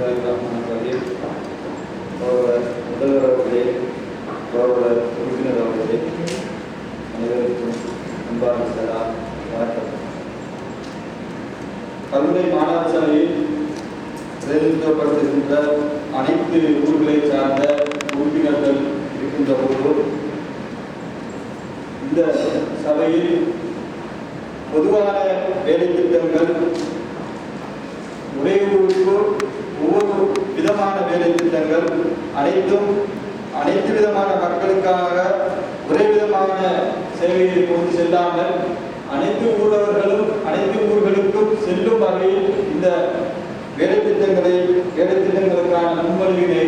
அவர்களே கௌரவ முதல்வர் அவர்களே உறுப்பினர் அவர்களே அனைவருக்கும் அன்பான சதா வணக்கம் சபையில் பிரதிநிதித்துவப்படுத்துகின்ற அனைத்து ஊர்களை சார்ந்த உறுப்பினர்கள் இருக்கின்ற போது இந்த சபையில் பொதுவான வேலை திட்டங்கள் ஒரே ஊருக்கு ஒவ்வொரு விதமான வேலை திட்டங்கள் அனைத்தும் அனைத்து விதமான மக்களுக்காக ஒரே விதமான சேவையை கொண்டு செல்லாமல் அனைத்து ஊரவர்களும் அனைத்து ஊர்களுக்கும் செல்லும் வகையில் இந்த வேலை திட்டங்களை வேலை திட்டங்களுக்கான முன்மொழிவினை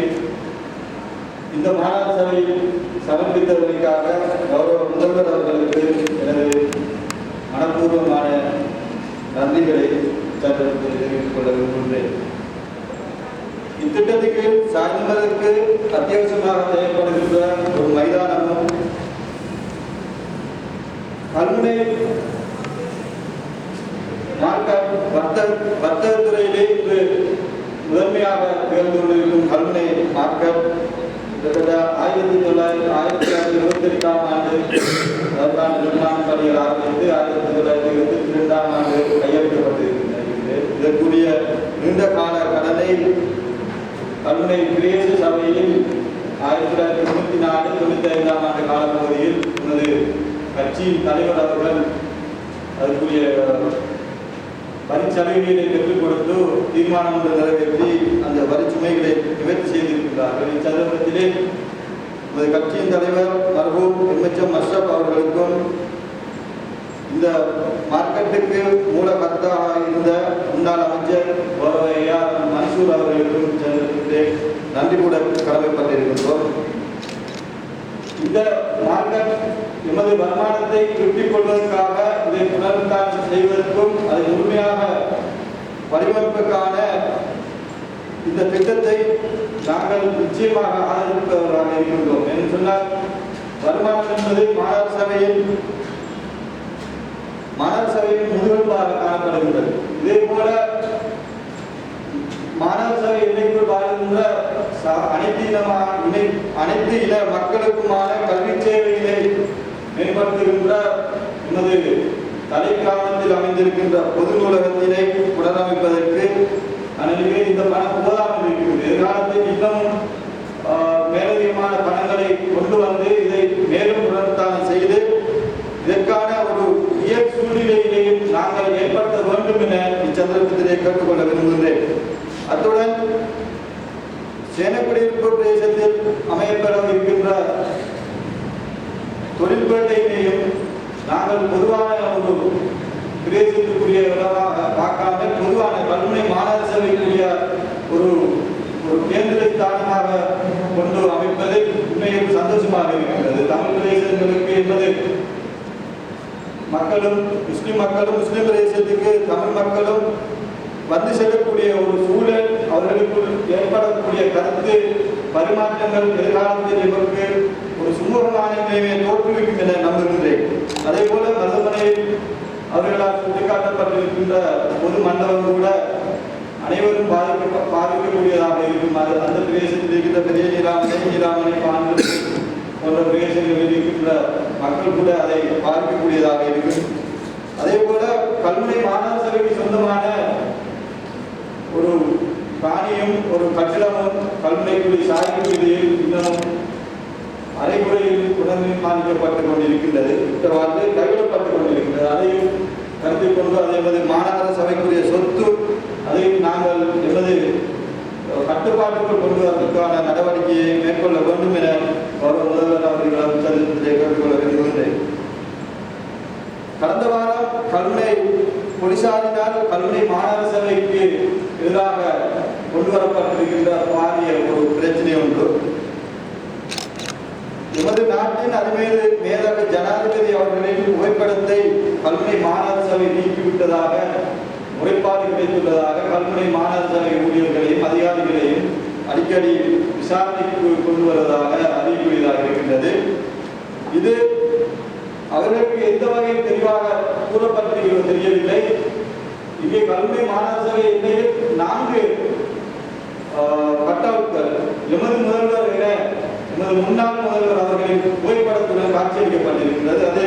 இந்த மாநகர சபையில் சமர்ப்பித்ததற்காக கௌரவ முதல்வர் அவர்களுக்கு எனது மனப்பூர்வமான நன்றிகளை சட்டத்தில் தெரிவித்துக் கொள்ள விரும்புகிறேன். இத்திட்டத்துக்கு சாய்ந்ததற்கு அத்தியாவசியமாக தேவைப்படுகின்ற ஒரு மைதான கல்முனை வர்த்தக வர்த்தகத்துறையிலே இன்று முதன்மையாக திகழ்ந்து கொண்டிருக்கும் கல்முனை மார்க்கெட் கிட்டத்தட்ட ஆயிரத்தி தொள்ளாயிரத்தி ஆயிரத்தி தொள்ளாயிரத்தி இருபத்தி எட்டாம் ஆண்டு அதற்கான நிர்மாண பணிகள் ஆரம்பித்து ஆயிரத்தி தொள்ளாயிரத்தி இருபத்தி இரண்டாம் ஆண்டு கையெழுத்தப்பட்டிருக்கின்றது இதற்குரிய நீண்ட கால கடனை கல்முனை பிரேச சபையில் ஆயிரத்தி தொள்ளாயிரத்தி தொண்ணூத்தி நாலு தொண்ணூத்தி ஐந்தாம் ஆண்டு காலப்பகுதியில் உனது கட்சியின் தலைவர் அவர்கள் அதற்குரிய வரிச்சலுகைகளை பெற்றுக் கொடுத்து தீர்மானம் ஒன்று நிறைவேற்றி அந்த வரிச்சுமைகளை நிவர்த்தி செய்திருக்கிறார்கள் இச்சந்தர்ப்பத்திலே உமது கட்சியின் தலைவர் மர்ஹூம் எம்எச்எம் அஷ்ரப் அவர்களுக்கும் இந்த மார்க்கெட்டுக்கு மூலகர்த்தாக இருந்த முன்னாள் அமைச்சர் ஏஆர் மன்சூர் அவர்களுக்கும் இச்சந்தர்ப்பத்திலே நன்றி கூட கடமைப்பட்டிருக்கின்றோம். இந்த மார்க்கெட் எமது வருமானத்தை திருப்பிக் கொள்வதற்காக இதை புனருத்தாரணம் செய்வதற்கும் அதை முழுமையாக வடிவமைப்புக்கான இந்த திட்டத்தை நாங்கள் நிச்சயமாக ஆதரிப்பவராக இருக்கின்றோம். என்று சொன்னால் வருமானம் என்பது மாணவர் சபையில் மாணவர் சபையின் முதுகெலும்பாக காணப்படுகின்றது. இதே போல மாணவர் சபை எல்லைக்குள் வாழ்கின்ற அனைத்து இனமான இணை அனைத்து இன மக்களுக்குமான கல்வி சேவை மேம்படுத்துகின்ற எமது தலைக்கிராமத்தில் அமைந்திருக்கின்ற பொது நூலகத்தினை புனரமைப்பதற்கு அனைவருமே இந்த பணம் போதாமல் இருக்கிறது. எதிர்காலத்தில் இன்னும் ஆஹ், மேலதிகமான பணங்களை கொண்டு வந்து இதை மேலும் புனர்த்தானம் செய்து இதற்கான ஒரு இயற் சூழ்நிலையிலேயும் நாங்கள் ஏற்படுத்த வேண்டும் என இச்சந்தர்ப்பத்திலே கேட்டுக்கொள்ள விரும்புகிறேன் அத்துடன் சேனக்குடியிருப்பு பிரதேசத்தில் அமையப்பெற இருக்கின்ற தொழிற்பேட்டையினையும் நாங்கள் பொதுவான ஒரு பிரதேசத்துக்குரிய இடமாக பார்க்காம பொதுவான கல்முனை மாநகர சபைக்குரிய ஒரு ஒரு கேந்திர ஸ்தானமாக கொண்டு அமைப்பது உண்மையில் சந்தோஷமாக இருக்கின்றது. தமிழ் பிரதேசங்களுக்கு என்பது மக்களும் முஸ்லிம் மக்களும் முஸ்லிம் பிரதேசத்துக்கு தமிழ் மக்களும் வந்து செல்லக்கூடிய ஒரு சூழல் அவர்களுக்குள் ஏற்படக்கூடிய கருத்து பரிமாற்றங்கள் எதிர்காலத்தில் இவருக்கு ஒரு சுமூகமான நிலையை தோற்றுவிக்கும் என நம்புகின்றேன். அதே போல மருதமனையில் அவர்களால் சுட்டிக்காட்டப்பட்டிருக்கின்ற பொது மண்டலம் கூட அனைவரும் பாதிக்க பாதிக்கக்கூடியதாக இருக்கும். அது அந்த பிரதேசத்தில் இருக்கின்ற பெரிய நீராமனை நீராமனை பாண்டு போன்ற பிரதேசங்களில் இருக்கின்ற மக்கள் கூட அதை பார்க்கக்கூடியதாக இருக்கும். அதே போல கல்முனை மாநகர சபைக்கு சொந்தமான ஒரு காணியும் ஒரு கட்டிடமும் கல்முனைக்குடி சாய்க்குடியில் இன்னமும் அரைகுறையில் புனர்நிர்மாணிக்கப்பட்டுக் கொண்டிருக்கின்றது இவ்வாறு கைவிடப்பட்டுக் கொண்டிருக்கின்றது. அதையும் கருத்தில் கொண்டு அது எமது மாநகர சபைக்குரிய சொத்து அதையும் நாங்கள் எமது கட்டுப்பாட்டுக்குள் கொண்டு வருவதற்கான நடவடிக்கையை மேற்கொள்ள வேண்டும் என அவர் முதல்வர் அவர்கள் உச்சத்திலே கேட்டுக்கொள்ள விரும்புகின்றேன் கடந்த வாரம் கருணை போலீசாரினால் கருணை விவாதத்திற்கு கொண்டு வருவதாக அறியக்கூடியதாக இருக்கின்றது. இது அவர்களுக்கு எந்த வகையில் தெளிவாக கூறப்பட்டிருக்கிறோம் தெரியவில்லை. இங்கே கல்வி மாநகர சபை நான்கு கட்டவுட்கள் எமது முதல்வர் என எமது முன்னாள் முதல்வர் அவர்களின் புகைப்படத்துடன் காட்சியளிக்கப்பட்டிருக்கின்றது. அது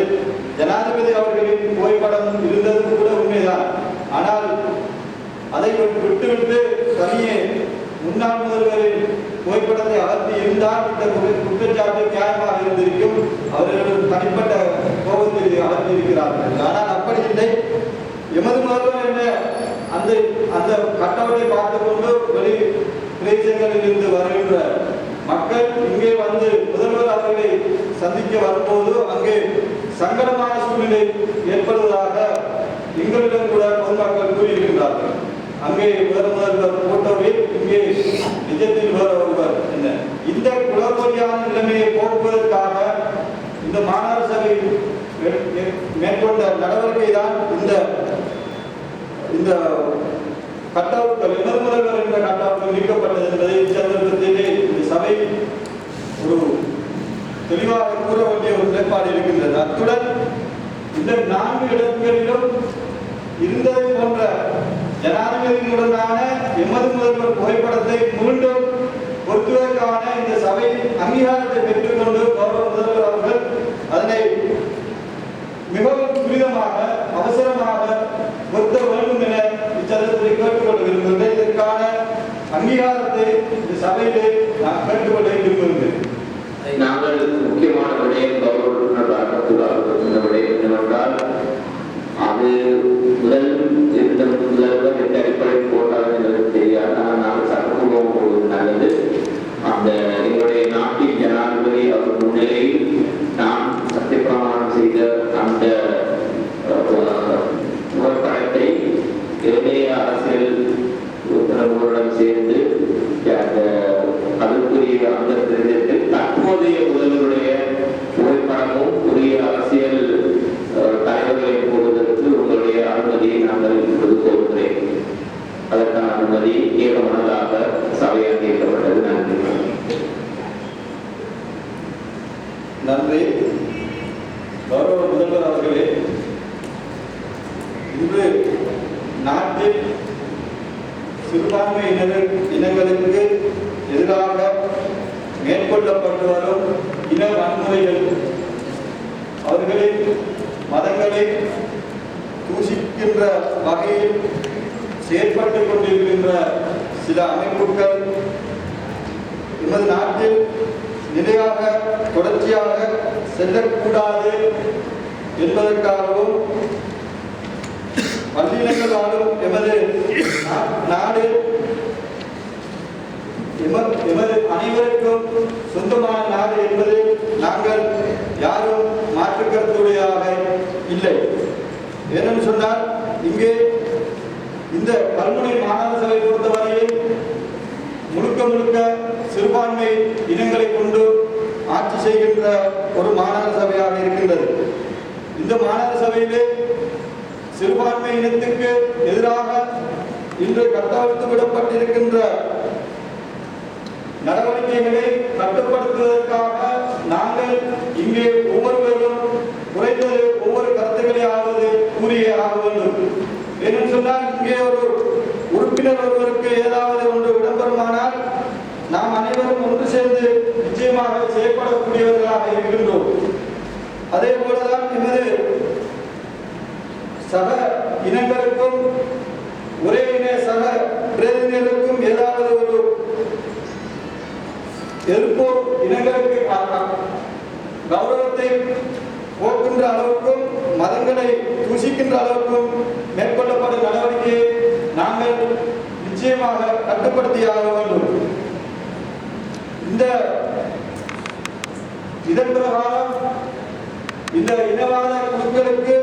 ஜனாதிபதி அவர்களின் புகைப்படம் இருந்தது கூட உண்மைதான். ஆனால் அதை விட்டுவிட்டு தனியே முன்னாள் முதல்வரின் புகைப்படத்தை அகற்றி இருந்தால் இந்த குற்றச்சாட்டு நியாயமாக இருந்திருக்கும். அவர்கள் தனிப்பட்ட கோபத்தில் அகற்றி இருக்கிறார்கள் ஆனால் அப்படி இல்லை. எமது முதல்வர் என்ற அந்த அந்த கட்டவத்தை பார்த்து கொண்டு வெளி பிரதேசங்களில் இருந்து வருகின்ற மக்கள் இங்கே வந்து முதல்வர் அவர்களை சந்திக்க வரும்போது அங்கே சங்கடமான சூழ்நிலை ஏற்படுவதாக எங்களிடம் கூட பொதுமக்கள் கூறியிருக்கிறார்கள். அங்கே வேறு முதல்வர் போட்டோவில் இங்கே நிஜத்தில் வேறு ஒருவர் என்ன? இந்த குளறுபடியான நிலைமையை போக்குவதற்காக இந்த மாநகர சபை மே- மேற்கொண்ட நடவடிக்கை தான் இந்த இந்த கட்டவுட்கள் இணர் முதல்வர் என்ற கட்டவுட்கள் நீக்கப்பட்டது என்பதை இச்சந்தர்ப்பத்திலே இந்த சபை ஒரு தெளிவாக கூற வேண்டிய ஒரு நிலைப்பாடு இருக்கின்றது. அத்துடன் இந்த நான்கு இடங்களிலும் இருந்ததை போன்ற ஜனாதிபதியுடனான எமது முதல்வர் புகைப்படத்தை மீண்டும் பொருத்துவதற்கான இந்த சபை அங்கீகாரத்தை பெற்றுக்கொண்டு கௌரவ முதல்வர் அவர்கள் அதனை மிகவும் துரிதமாக அவசரமாக பொருத்த வேண்டும் என இச்சட்டத்தில் கேட்டுக்கொள்ள விரும்புகிறேன் இதற்கான அங்கீகாரத்தை இந்த சபையிலே நான் கேட்டுக்கொள்ள விரும்புகிறேன் நாங்கள் முக்கியமான விடயம் கௌரவ பார்க்கக்கூடாது இந்த விடயம் என்னவென்றால் அது முதல்வர் எந்த அடிப்படையில் போட்டார் என்பது தெரியாது. ஆனால் நாங்கள் சட்டப்பூர்வம் போவது நல்லது. அந்த எங்களுடைய நாட்டின் ஜனாதிபதி அவர் முன்னிலையில் நாம் சத்தியப்பிரமாணம் செய்த அந்த புகைப்படத்தை ஏனைய அரசியல் உறுப்பினர்களுடன் சேர்ந்து அந்த அதற்குரிய அந்த பிரதேசத்தில் தற்போதைய முதல்வருடைய புகைப்படமும் உரிய அரசியல் அஹ், தலைவர்களை போடுவதற்கு உங்களுடைய அனுமதியை நாங்கள் இப்பொழுது கோருகிறேன் அதற்கான அனுமதி ஏகமனதாக சபையால் கேட்கப்பட்டது நன்றி நன்றி கௌரவ முதல்வர் அவர்களே இன்று நாட்டில் சிறுபான்மையினர் இனங்களுக்கு எதிராக மேற்கொள்ளப்பட்டு வரும் இன வன்முறைகள் அவர்களின் மதங்களை தூஷிக்கின்ற வகையில் செயற்பட்டு கொண்டிருக்கின்ற சில அமைப்புகள் எமது நாட்டில் நிலையாக தொடர்ச்சியாக செல்லக்கூடாது என்பதற்காகவும் பல்லினங்கள் வாழும் எமது நா- நாடு எம- எமது என்றும் சொந்தமான நாடு என்பது நாங்கள் யாரும் மாற்றுக்கருத்துடையாக இல்லை. ஏனென்று சொன்னால் இங்கே இந்த கல்முனை மாநகர சபை பொறுத்தவரையில் முழுக்க முழுக்க சிறுபான்மை இனங்களை கொண்டு ஆட்சி செய்கின்ற ஒரு மாநகர சபையாக இருக்கின்றது. இந்த மாநகர சபையிலே சிறுபான்மை இனத்துக்கு எதிராக இன்று கட்டவிழ்த்து விடப்பட்டிருக்கின்ற நடவடிக்கைகளை கட்டுப்படுத்துவதற்காக நாங்கள் இங்கே ஒவ்வொருவரும் குறைந்தது ஒவ்வொரு கருத்துக்களையாவது கூறியே ஆக வேண்டும். ஏனென்று சொன்னால் இங்கே ஒரு உறுப்பினர் ஒருவருக்கு ஏதாவது ஒன்று விளம்பரமானால் நாம் அனைவரும் ஒன்று சேர்ந்து நிச்சயமாக செயல்படக்கூடியவர்களாக இருக்கின்றோம். அதே போலதான் எமது சக இனங்களுக்கும் ஒரே இன சக பிரதிநிதிகளுக்கும் ஏதாவது ஒரு எதிர்ப்போர் இனங்களுக்கு காரணம். கௌரவத்தை போக்குகின்ற அளவுக்கும் மதங்களை தூசிக்கின்ற அளவுக்கும் மேற்கொள்ளப்படும் நடவடிக்கையை நாங்கள் நிச்சயமாக கட்டுப்படுத்தியாக வேண்டும். இந்த இதன் பிரகாரம் இந்த இனவாத குழுக்களுக்கு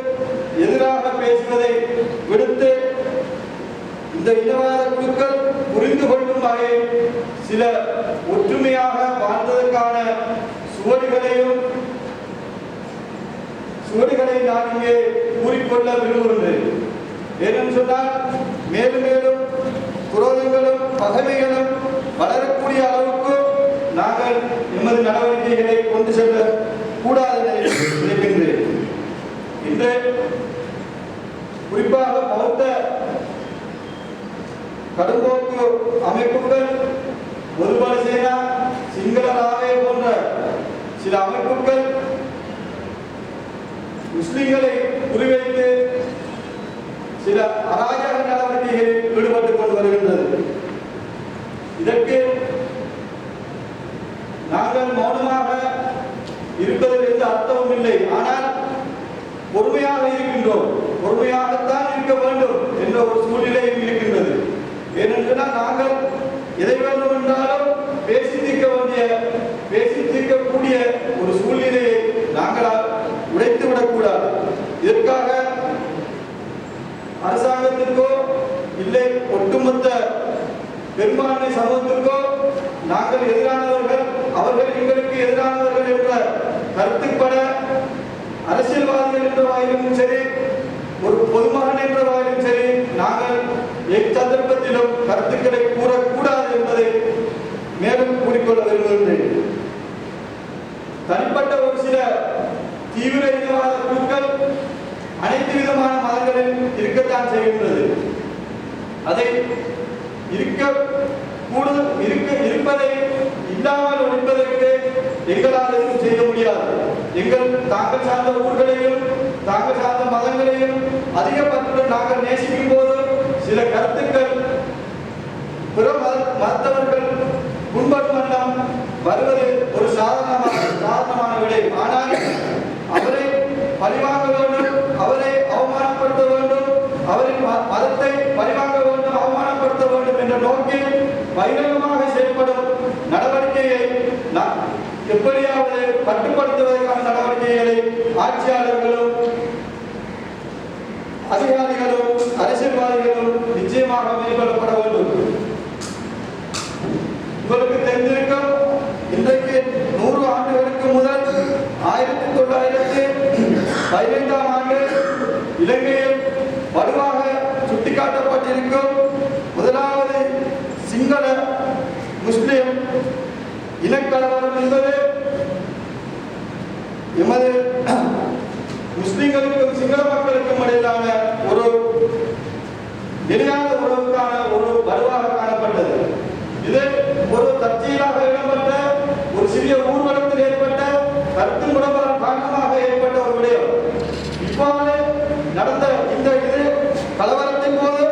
எதிராக பேசுவதை விடுத்து இந்த இனவாத குழுக்கள் புரிந்து கொள்ளும் வகையில் சில ஒற்றுமையாக வாழ்ந்ததற்கான சுவடிகளையும் சுவடிகளை நான் இங்கே கூறிக்கொள்ள விரும்புகின்றேன். ஏனென்று சொன்னால் மேலும் மேலும் குரோதங்களும் பகைமைகளும் வளரக்கூடிய அளவுக்கு நாங்கள் எமது நடவடிக்கைகளை கொண்டு செல்ல கூடாது நினைக்கின்றேன். இன்று குறிப்பாக பௌத்த கடும்போக்கு அமைப்புகள் ஒருபல சேனா சிங்கள ராவே போன்ற சில அமைப்புகள் முஸ்லிம்களை குறிவைத்து சில அராஜக நடவடிக்கைகளில் ஈடுபட்டுக் கொண்டு வருகின்றது. இதற்கு நாங்கள் மௌனமாக இருப்பதில் எந்த அர்த்தமும் இல்லை. ஆனால் பொறுமையாக இருக்கின்றோம். பொறுமையாகத்தான் இருக்க வேண்டும் என்ற ஒரு சூழ்நிலையும் இருக்கின்றது. ஏனென்றால் நாங்கள் எதை வேண்டும் என்றாலும் பேசி தீர்க்க வேண்டிய பேசி தீர்க்கக்கூடிய ஒரு சூழ்நிலையை நாங்களால் உடைத்து விடக்கூடாது. இதற்காக அரசாங்கத்திற்கோ இல்லை ஒட்டுமொத்த பெரும்பான்மை சமூகத்திற்கோ நாங்கள் எதிரானவர்கள் அவர்கள் எங்களுக்கு எதிரானவர்கள் என்ற கருத்துப்பட அரசியல்வாதிகள் என்ற வாயிலும் சரி ஒரு பொதுமகன் என்ற வாயிலும் சரி நாங்கள் எச்சந்தர்ப்பத்திலும் கருத்துக்களை கூறக்கூடாது என்பதை மேலும் கூறிக்கொள்ள விரும்புகின்றேன். தனிப்பட்ட ஒரு சில தீவிர இனவாத குழுக்கள் அனைத்து விதமான மதங்களில் இருக்கத்தான் செய்கின்றது. அதை இருக்க கூடுதல் இருக்க இருப்பதை இல்லாமல் ஒழிப்பதற்கு எங்களால் எதுவும் செய்ய முடியாது. எங்கள் தாங்கள் சார்ந்த ஊர்களையும் தாங்கள் சார்ந்த மதங்களையும் அதிக பற்றுடன் நாங்கள் நேசிக்கும் போது சில கருத்துக்கள் பிற மற்றவர்கள் மதத்தவர்கள் வண்ணம் வருவது ஒரு சாதாரணமான சாதாரணமான விடை. ஆனால் அவரை பழிவாங்க வேண்டும் அவரை அவமானப்படுத்த வேண்டும் அவரின் மதத்தை பழிவாங்க வேண்டும் அவமானப்படுத்த வேண்டும் என்ற நோக்கில் பகிரங்கமாக செயல்படும் நடவடிக்கையை எப்படியாவது கட்டுப்படுத்துவதற்கான நடவடிக்கைகளை ஆட்சியாளர்களும் அதிகாரிகள் நிச்சயமாக மேற்கொள்ளப்பட வேண்டும். உங்களுக்கு தெரிந்திருக்கும் இன்றைக்கு நூறு ஆண்டுகளுக்கு முதல் ஆயிரத்தி தொள்ளாயிரத்தி பதினைந்தாம் ஆண்டு இலங்கையில் வலுவாக சுட்டிக்காட்டப்பட்டிருக்கும் முதலாவது சிங்கள முஸ்லிம் இனக்கலவரம் என்பது எமது முஸ்லிம்களுக்கும் சிங்கள மக்களுக்கும் இடையிலான ஒரு வலுவாக காணப்பட்டது. இது ஒரு தற்செயலாக இடம்பெற்ற ஒரு சிறிய ஊர்வலத்தில் ஏற்பட்ட கருத்து முடம்பரம் காரணமாக ஏற்பட்ட ஒரு விடயம். இவ்வாறு நடந்த இந்த இது கலவரத்தின் போது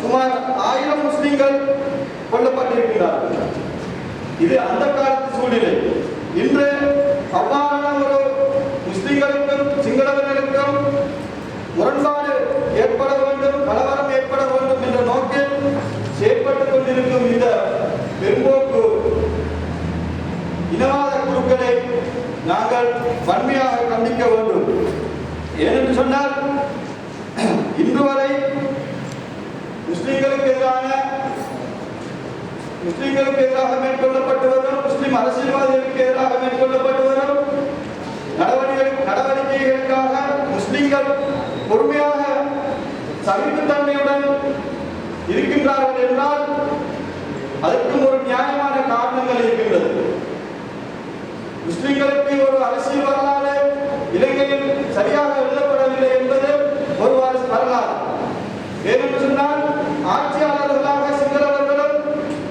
சுமார் ஆயிரம் முஸ்லிம்கள் கொல்லப்பட்டிருக்கிறார்கள். இது அந்த காலத்து சூழ்நிலை இன்று அவ்வாறான ஒரு முஸ்லிம்களுக்கும் சிங்களவர்களுக்கும் முரண்பாடு ஏற்பட வேண்டும் கலவரம் ஏற்பட வேண்டும் என்ற நோக்கில் செயற்பட்டுக் கொண்டிருக்கும் இந்த பெரும்போக்கு இனவாத குழுக்களை நாங்கள் வன்மையாக கண்டிக்க வேண்டும். ஏனென்று சொன்னால் இன்று வரை முஸ்லிம்களுக்கு எதிரான முஸ்லிம்களுக்கு எதிராக மேற்கொள்ளப்பட்டு வரும் முஸ்லிம் அரசியல்வாதிகளுக்கு எதிராக மேற்கொள்ளப்பட்டு வரும் நடவடிக்கை நடவடிக்கைகளுக்காக முஸ்லிம்கள் பொறுமையாக சகிப்புத்தன்மையுடன் இருக்கின்றார்கள் என்றால் அதற்கும் ஒரு நியாயமான காரணங்கள் இருக்கின்றது. முஸ்லிம்களுக்கு ஒரு அரசியல் வரலாறு இலங்கையில் சரியாக எழுதப்படவில்லை என்பது ஒரு வரலாறு. ஏனென்று சொன்னால் ஆட்சியாளர்களாக சிங்களவர்களும்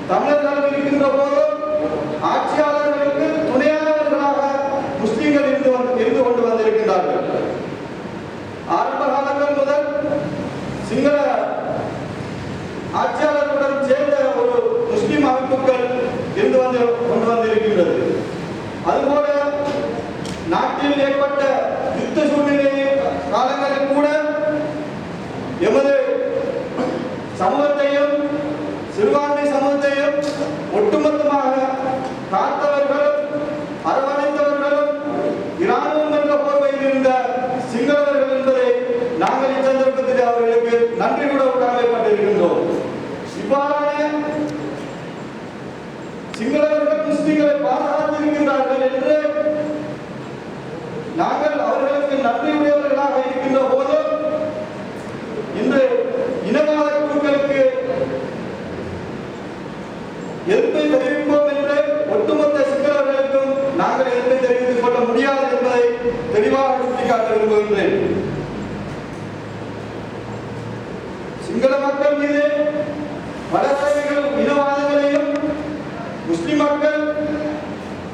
தமிழர்களும் இருக்கின்ற போதும் ஆட்சியாளர் துணையாளர்களாக முஸ்லிம்கள் இருந்து வந்து இருந்து கொண்டு வந்திருக்கின்றார்கள் ஆரம்ப காலங்கள் முதல் சிங்கள ஆட்சியாளர்களுடன் சேர்ந்த ஒரு முஸ்லிம் அமைப்புகள் இருந்து வந்து கொண்டு வந்திருக்கின்றது அதுபோல நாட்டில் ஏற்பட்ட யுத்த சூழ்நிலை காலங்களில் கூட எமது சமூகத்தையும் சிறுபான்மை சமூகத்தையும் ஒட்டுமொத்தமாக காத்தவர்களும் அரவணைத்தவர்களும் இராணுவம் என்ற போர்வையில் இருந்த சிங்களவர்கள் என்பதை நாங்கள் இச்சந்தர்ப்பத்தில் அவர்களுக்கு நன்றி கூட கடமைப்பட்டிருக்கின்றோம் இவ்வாறான சிங்களவர்கள் முஸ்லிம்களை பாதுகாத்திருக்கின்றார்கள் என்று நாங்கள் அவர்களுக்கு நன்றியுடையவர்களாக இருக்கின்ற போது இன்று இனவாத குழுக்களுக்கு எதிர்ப்பை தெரிவிப்போம் என்று ஒட்டுமொத்த சிங்களவர்களுக்கும் நாங்கள் எதிர்ப்பை தெரிவித்துக் கொள்ள முடியாது என்பதை தெளிவாக சுட்டிக்காட்ட விரும்புகின்றேன் சிங்கள மக்கள் மீது வடசைகள் இனவாதங்களையும் முஸ்லிம் மக்கள்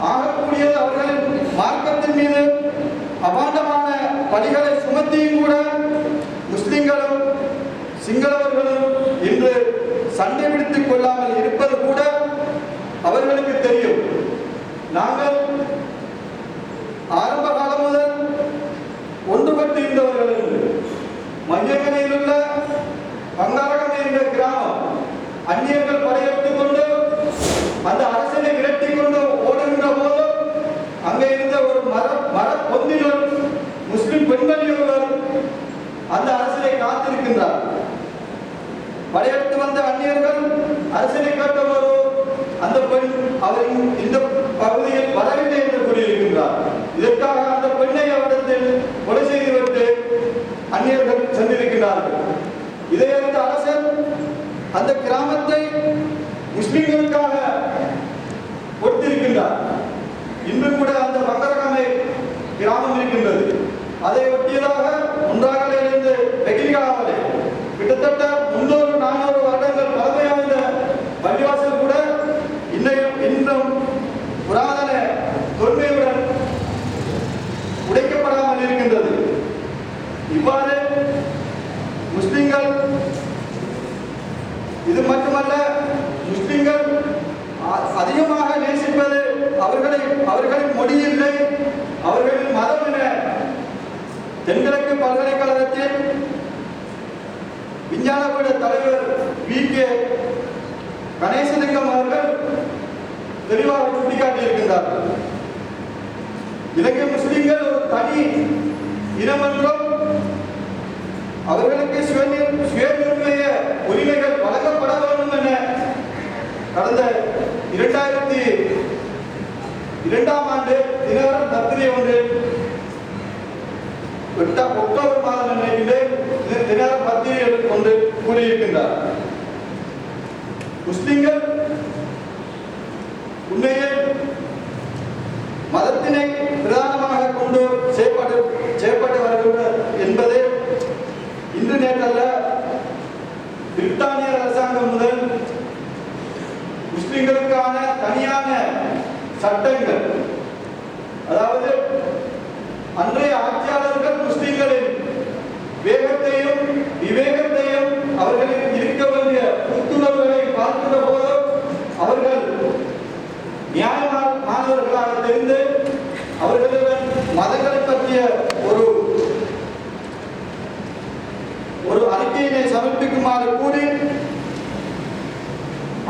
ஆகக்கூடியது அவர்களின் மார்க்கத்தின் மீது அபாண்டமான பணிகளை சுமத்தியும் கூட முஸ்லிம்களும் சிங்களவர்களும் இன்று சண்டை பிடித்துக் கொள்ளாமல் இருப்பது கூட அவர்களுக்கு தெரியும் நாங்கள் ஆரம்ப காலம் முதல் ஒன்றுபட்டு இருந்தவர்கள் என்று மையங்கரையில் உள்ள பங்காரகம் என்ற கிராமம் அந்நியர்கள் படையெடுத்துக் கொண்டு அந்த அரசனை விரட்டிக் கொண்டு ஓடுகின்ற போது அங்கே இருந்த ஒரு மர மர பொந்தினுள் முஸ்லிம் பெண்மணி ஒருவர் அந்த அரசனை காத்திருக்கின்றார் படையெடுத்து வந்த அந்நியர்கள் அரசனை கேட்டபோது அந்த பெண் அவர் இந்த- இந்த பகுதியில் வரவில்லை என்று கூறியிருக்கின்றார் இதற்காக அந்த பெண்ணை அவரிடத்தில் கொலை செய்துவிட்டு அந்நியர்கள் சென்றிருக்கிறார்கள் இதை அறிந்த அரசர் அந்த கிராமத்தை முஸ்லிம்களுக்காக கொடுத்திருக்கின்றார் இன்று கூட அந்த மகரகமை கிராமம் அதை ஒட்டியதாக ஒன்றாக இருந்து வெகிரிகாவலை கிட்டத்தட்ட முன்னூறு நானூறு வருடங்கள் பழமை வாய்ந்த பள்ளிவாசல் கூட இன்னையும் இன்னும் புராதன தொன்மையுடன் உடைக்கப்படாமல் இருக்கின்றது. இவ்வாறு முஸ்லிம்கள் இது மட்டுமல்ல முஸ்லிம்கள் அதிகமாக நேசிப்பது அவர்களை அவர்களின் மொழி இல்லை அவர்களின் மத தென்கிழக்கு பல்கலைக்கழகத்தில் விஞ்ஞானபீட தலைவர் வி. கே. கணேசலிங்கம் அவர்கள் தெளிவாக சுட்டிக்காட்டியிருக்கின்றார்கள் இலங்கை முஸ்லிம்கள் ஒரு தனி இனம் என்றும் அவர்களுக்கு சுயநிர் சுயநிர்ணய உரிமைகள் வழங்கப்பட வேண்டும் என கடந்த இரண்டாயிரத்தி இரண்டாம் ஆண்டு தினகரன் பத்திரிகை ஒன்று எட்டாம் அக்டோபர் மாதம் நினைக்கின்றேன் தினார் பத்திரிகைகள் கொண்டு கூறியிருக்கின்றார். முஸ்லிம்கள் உண்மையில் மதத்தினை பிரதானமாக கொண்டு செயல்பட்டு செயல்பட்டு வருகின்றனர் என்பது இன்று நேற்றல்ல பிரித்தானிய அரசாங்கம் முதல் முஸ்லிம்களுக்கான தனியான சட்டங்கள் அதாவது அன்றைய ஆட்சியாளர்கள் முஸ்லிம்களின் வேகத்தையும் விவேகத்தையும் அவர்களின் இருக்க வேண்டிய புத்துணர்வுகளை பார்க்கிற போது அவர்கள் நியாயமானவர்களாக தெரிந்து அவர்களிடம் மதங்களை பற்றிய ஒரு ஒரு அறிக்கையினை சமர்ப்பிக்குமாறு கூறி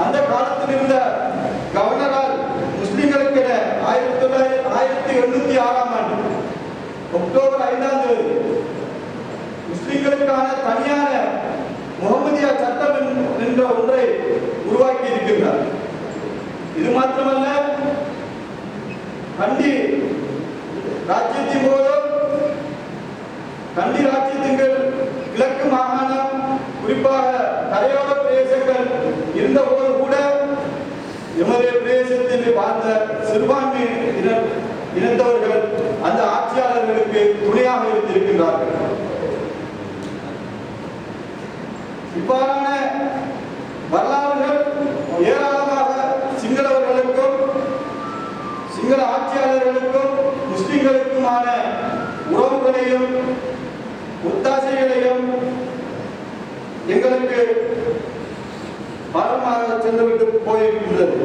அந்த காலத்தில் இருந்த கவர்னரால் முஸ்லிம்களுக்கு ஆயிரத்தி தொள்ளாயிரத்தி ஆயிரத்தி எண்ணூத்தி ஆறாம் அக்டோபர் ஐந்தாம் தேதி. முஸ்லிம்களுக்கான தனியான முகமதியா சட்டம் என்ற ஒன்றை உருவாக்கி இருக்கின்றார். இது மாத்திரமல்ல கண்டி ராஜ்யத்தின் போது கண்டி ராஜ்யத்தின் கிழக்கு மாகாணம் குறிப்பாக கரையோர பிரதேசங்கள் இருந்த போது கூட எமது பிரதேசத்தில் வாழ்ந்த சிறுபான்மை இன இனத்தவர்கள் அந்த ஆட்சியாளர்களுக்கு துணையாக இருந்திருக்கின்றார்கள். இவ்வாறான வரலாறுகள் ஏராளமாக சிங்களவர்களுக்கும் சிங்கள ஆட்சியாளர்களுக்கும் முஸ்லிம்களுக்குமான உறவுகளையும் ஒத்தாசைகளையும் எங்களுக்கு பாரமாக சென்றுவிட்டு போயிருக்கின்றது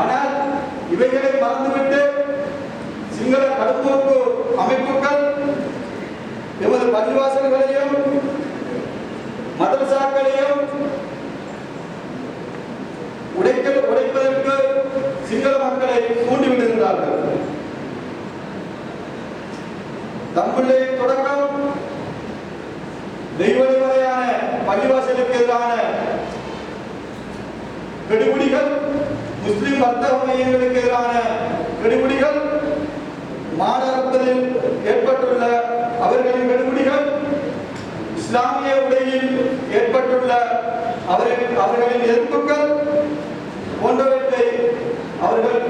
ஆனால் இவைகளை மறந்துவிட்டு சிங்கள கடும்போக்கு அமைப்புகள் எமது பள்ளிவாசல்களையும் மதரசாக்களையும் உடைக்க உடைப்பதற்கு சிங்கள மக்களை தூண்டிவிடுகின்றார்கள். தம்பிள்ளை தொடக்கம் தெய்வ வரையான பள்ளிவாசலுக்கு எதிரான கெடுபிடிகள் முஸ்லிம் வர்த்தக மையங்களுக்கு எதிரான கெடுபிடிகள் மாநகரத்தில் ஏற்பட்டுள்ள அவர்களின் கெடுபிடிகள் இஸ்லாமிய உடையில் ஏற்பட்டுள்ள அவர்களின் அவர்களின் எதிர்ப்புகள் போன்றவற்றை அவர்கள்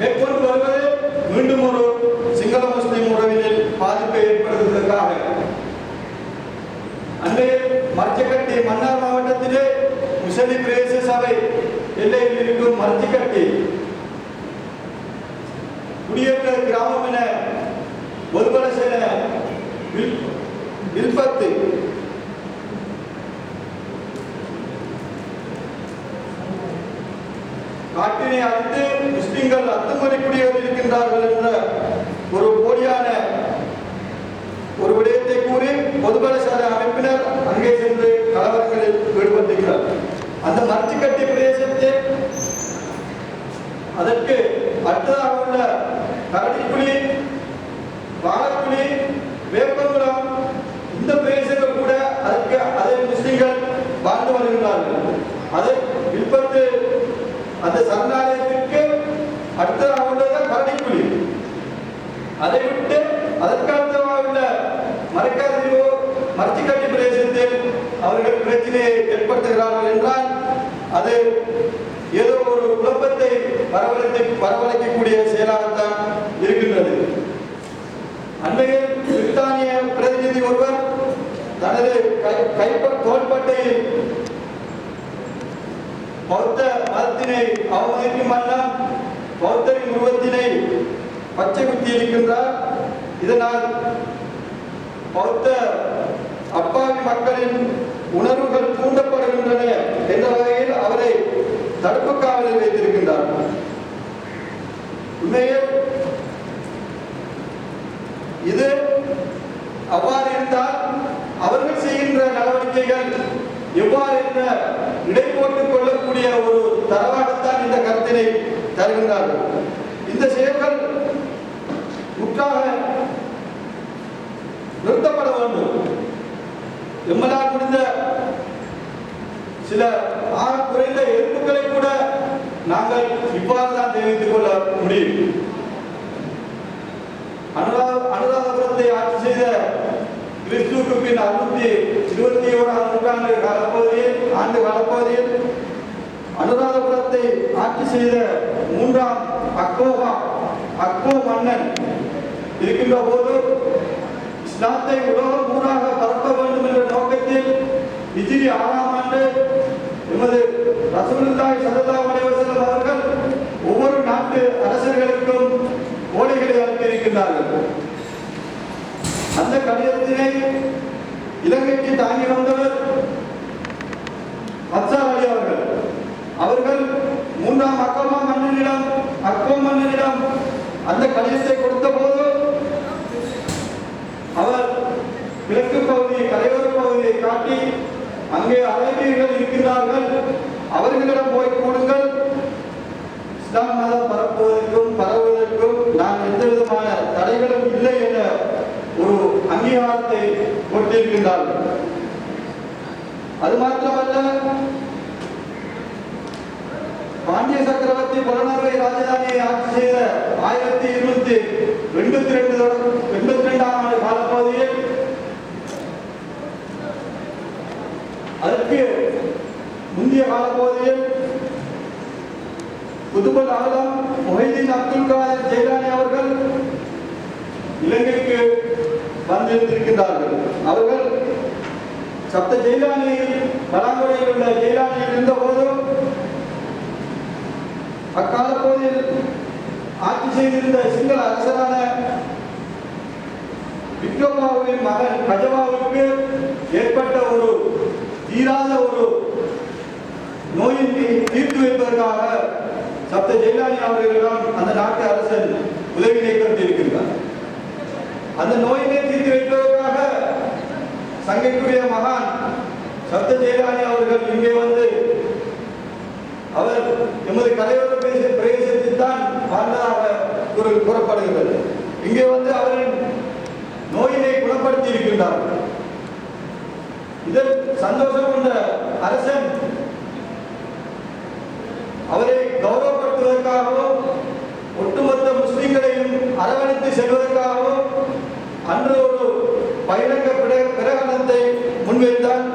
மேற்கொண்டு வருவது மீண்டும் ஒரு சிங்கள முஸ்லிம் உறவினில் பாதிப்பை ஏற்படுத்துவதற்காக. அன்றைய மச்சக்கட்டி மன்னார் மாவட்டத்திலே முசலி பிரதேச சபை எல்லையில் இருக்கும் மரத்திக்கட்டி குடியேற்ற கிராமம் என ஒருபலச வில்பத்து. காட்டினை அடுத்து முஸ்லிம்கள் அத்துமறை குடியேறி இருக்கின்றார்கள் என்ற ஒரு போலியான ஒரு விடயத்தை கூறி பொதுபல சாலை அமைப்பினர் அங்கே சென்று கலவரங்களில் ஈடுபட்டிருக்கிறார். அந்த மரத்திக்கட்டி பிரதேசத்தில் அதற்கு அடுத்ததாக உள்ள கரடிக்குழி வாழக்குழி வேப்பங்குளம் இந்த பிரதேசங்கள் கூட அதற்கு அதை முஸ்லிம்கள் வாழ்ந்து வருகின்றார்கள். அதை விற்பத்து அந்த சரணாலயத்திற்கு அடுத்ததாக உள்ளது கரடிக்குழி அதை விட்டு அதற்கடுத்தமாக உள்ள மரக்காதீவோ மரச்சிக்கட்டி பிரதேசத்தில் அவர்கள் பிரச்சனையை ஏற்படுத்துகிறார்கள் என்றால் அது ஒரு குழப்பத்தை வரவழைத்து வரவழைக்கக்கூடிய செயலாகத்தான் இருக்கின்றது. அண்மையில் பிரித்தானிய பிரதிநிதி ஒருவர் தனது கைப்ப தோள்பட்டையில் பௌத்த மதத்தினை அவமதிக்கும் வண்ணம் பௌத்தரின் உருவத்தினை பச்சை குத்தி இருக்கின்றார். இதனால் பௌத்த அப்பாவி மக்களின் உணர்வுகள் தூண்டப்படுகின்றன என்ற தடுப்பு காவலில் வைத்திருக்கின்றார்கள் உண்மையில் இது அவ்வாறு இருந்தால் அவர்கள் செய்கின்ற நடவடிக்கைகள் எவ்வாறு என்ற இடை போட்டுக் கொள்ளக்கூடிய ஒரு தரவாகத்தான் இந்த கருத்தினை தருகின்றார்கள். இந்த செயல்கள் முற்றாக நிறுத்தப்பட வேண்டும். எம்மனால் முடிந்த சில ஆக குறைந்த எறும்புகளை கூட நாங்கள் இவ்வாறு தான் தெரிவித்துக் கொள்ள முடியும். அனுராத அனுராதபுரத்தை ஆட்சி செய்த கிறிஸ்துக்கு பின் அறுநூத்தி இருபத்தி ஓராம் நூற்றாண்டு காலப்பகுதியில் ஆண்டு காலப்பகுதியில் அனுராதபுரத்தை ஆட்சி செய்த மூன்றாம் அக்கோகா அக்கோ மன்னன் இருக்கின்ற போது இஸ்லாத்தை உலகம் ஊராக பரப்ப வேண்டும் என்ற நோக்கத்தில் இஜிரி ஆறாம் ஆண்டு எமது ரசூலுல்லாஹி ஸல்லல்லாஹு அலைஹி வஸல்லம் அவர்கள் ஒவ்வொரு நாட்டு அரசர்களுக்கும் கோடைகளை அனுப்பியிருக்கின்றார்கள். அந்த கடிதத்தினை இலங்கைக்கு தாங்கி வந்தவர் அப்சார் அலி அவர்கள். அவர்கள் மூன்றாம் அக்கமா மன்னனிடம் அக்கோ மன்னனிடம் அந்த கடிதத்தை கொடுத்த போது அவர் கிழக்கு பகுதி கரையோர பகுதியை காட்டி அங்கே அரேபியர்கள் இருக்கிறார்கள் அவர்களிடம் போய் கூடுங்கள். இஸ்லாம் மதம் பரப்புவதற்கும் பரவுவதற்கும் நான் எந்த விதமான தடைகளும் இல்லை என ஒரு அங்கீகாரத்தை கொடுத்திருக்கின்றார்கள். அது மாத்திரமல்ல பாண்டிய சக்கரவர்த்தி புலனறுவை ராஜதானியை ஆட்சி செய்த ஆயிரத்தி இருநூத்தி எண்பத்தி ரெண்டு எண்பத்தி ரெண்டாம் ஆண்டு காலப்பகுதியில் அதற்கு முந்தைய காலப்பகுதியில் குதுபல் ஆலம் மொஹிதீன் அப்துல் காதர் ஜெயலானி அவர்கள் இலங்கைக்கு வந்திருந்திருக்கின்றார்கள். அவர்கள் சப்த ஜெயலானியில் பலாங்குடையில் உள்ள ஜெயலானியில் இருந்த போதும் அக்கால போதில் ஆட்சி செய்திருந்த சிங்கள அரசரான விக்ரமாவின் மகன் கஜவாவுக்கு ஏற்பட்ட ஒரு தீராத ஒரு நோயின்றி தீர்த்து வைப்பதற்காக சப்த ஜெயலானி அவர்களிடம் அந்த நாட்டு அரசன் உதவினை கொண்டிருக்கின்றார் அந்த நோயினை தீர்த்து வைப்பதற்காக சங்கைக்குரிய மகான் சப்த ஜெயலானி அவர்கள் இங்கே வந்து அவர் எமது கரையோர பேசி பிரதேசத்தில் தான் வாழ்ந்ததாக கூறப்படுகிறது. இங்கே வந்து அவரின் நோயினை குணப்படுத்தி இருக்கின்றார்கள் அரசன். அவரை கௌரவப்படுத்துவதற்காகவும் ஒட்டுமொத்த முஸ்லிம்களையும் அரவணைத்து செல்வதற்காகவும் அன்று ஒரு பகிரங்க பிரகடனத்தை முன்வைத்தார்.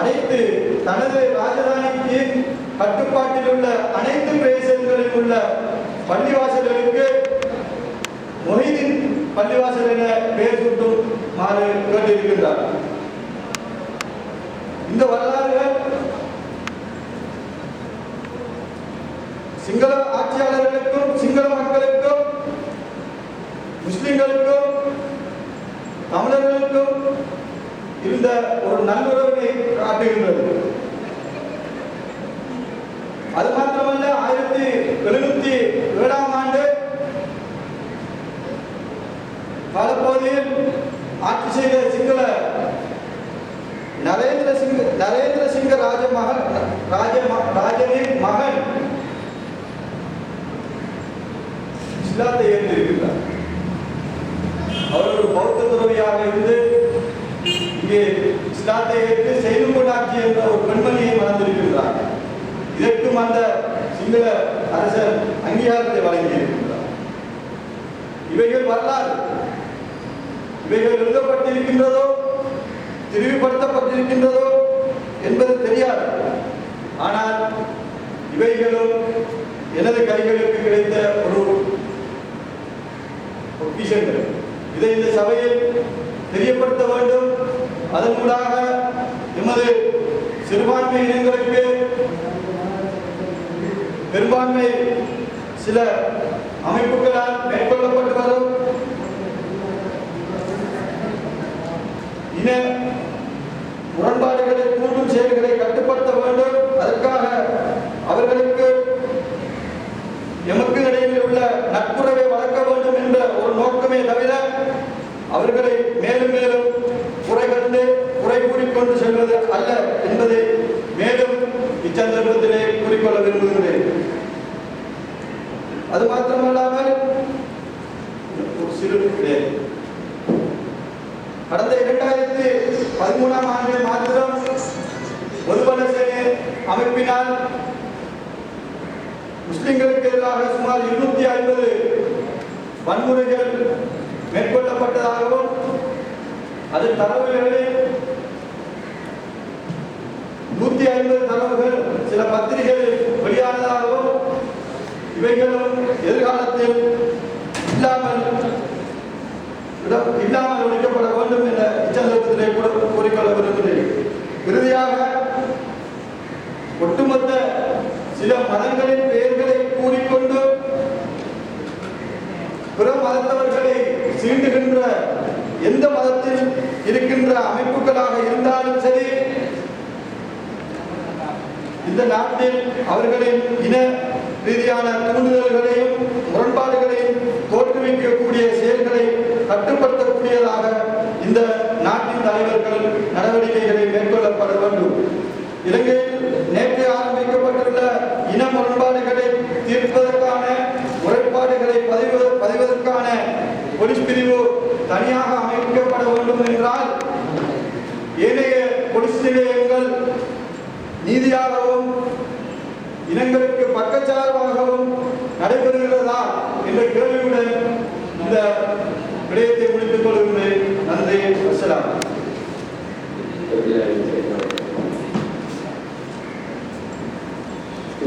அனைத்து தனது ராஜதானிக்கு கட்டுப்பாட்டில் உள்ள அனைத்து பிரதேசங்களில் உள்ள பள்ளிவாசல்களுக்கு மொஹிதின் பள்ளிவாசல் என பெயர் சூட்டும் மாறு கேட்டிருக்கின்றார் இந்த வரலாறு முஸ்லிம்களுக்கும் தமிழர்களுக்கும் இந்த ஒரு நல்லுறவினை காட்டுகின்றது அது மாத்திரமல்ல ஆயிரத்தி எழுநூத்தி ஏழாம் ஆண்டு காலப்பகுதியில் ஆட்சி செய்த சிங்கள நரேந்திர சிங் நரேந்திர சிங்க ராஜ மகன் ராஜ ம- ராஜனின் மகன் இஸ்லாத்தை ஏற்றிருக்கிறார் அவர் ஒரு பௌத்த துறவியாக இருந்து இங்கே இஸ்லாத்தை ஏற்று செய்துகொண்டாட்சி என்ற ஒரு பெண்மணியை மறந்திருக்கின்றார் இதற்கும் அந்த சிங்கள அரசர் அங்கீகாரத்தை வழங்கியிருக்கின்றார் இவைகள் வரலாறு. இவைகள் எழுதப்பட்டிருக்கின்றதோ திரிவுபடுத்தப்பட்டிருக்கின்றதோ என்பது தெரியாது. ஆனால் இவைகளும் எனது கைகளுக்கு கிடைத்த ஒரு பொக்கிஷங்கள் இதை இந்த சபையில் தெரியப்படுத்த வேண்டும். அதன் மூலமாக எமது சிறுபான்மை இனங்களுக்கு பெரும்பான்மை சில அமைப்புகளால் மேற்கொள்ளப்பட்டு வரும். இன முரண்பாடுகளை கூட்டும் செயல்களை கட்டுப்படுத்த வேண்டும். அதற்காக அவர்களுக்கு எமக்கு இடையில் உள்ள நட்புறவை வளர்க்க வேண்டும் என்ற ஒரு நோக்கமே தவிர அவர்களை மேலும் மேலும் குறை கண்டு குறை கூறிக்கொண்டு செல்வது அல்ல என்பதை மேலும் இச்சந்தர்ப்பத்திலே கூறிக்கொள்ள விரும்புகிறேன். அது மாத்திரமல்லாமல் ஒரு சிறு கடந்த இரண்டாயிரத்தி பதிமூணாம் ஆண்டு மாத்திரம் பொதுபல சேனை அமைப்பினால் முஸ்லிம்களுக்கு எதிராக சுமார் இருநூத்தி ஐம்பது வன்முறைகள் மேற்கொள்ளப்பட்டதாகவும் அது தரவுகளில் நூத்தி ஐம்பது தரவுகள் சில பத்திரிகைகள் வெளியானதாகவும் இவைகளும் எதிர்காலத்தில் இல்லாமல் இடம் இல்லாமல் ஒழிக்கப்பட வேண்டும் என இச்சந்தத்திலே கூட கூறிக்கொள்ள விரும்புகிறேன் இறுதியாக ஒட்டுமொத்த சில மதங்களின் பெயர்களை கூறிக்கொண்டு பிற மதத்தவர்களை சீண்டுகின்ற எந்த மதத்தில் இருக்கின்ற அமைப்புகளாக இருந்தாலும் சரி இந்த நாட்டில் அவர்களின் இன ரீதியான தூண்டுதல்களையும் முரண்பாடுகளையும் தோற்றுவிக்கக்கூடிய செயல்களை கட்டுப்படுத்தக்கூடியதாக இந்த நாட்டின் தலைவர்கள் நடவடிக்கைகளை மேற்கொள்ளப்பட வேண்டும். இலங்கையில் நேற்று ஆரம்பிக்கப்பட்டுள்ள இன முரண்பாடுகளை தீர்ப்பதற்கான முறைப்பாடுகளை பதிவு பதிவதற்கான போலீஸ் பிரிவு தனியாக அமைக்கப்பட வேண்டும் என்றால் ஏனைய போலீஸ் நிலையங்கள் நீதியாகவும் இனங்களுக்கு பக்கச்சார்பாகவும் நடைபெறுகிறதா என்ற கேள்வியுடன் இந்த விடயத்தை முடித்துக் கொள்கின்றேன் நன்றி. அஸ்லாம்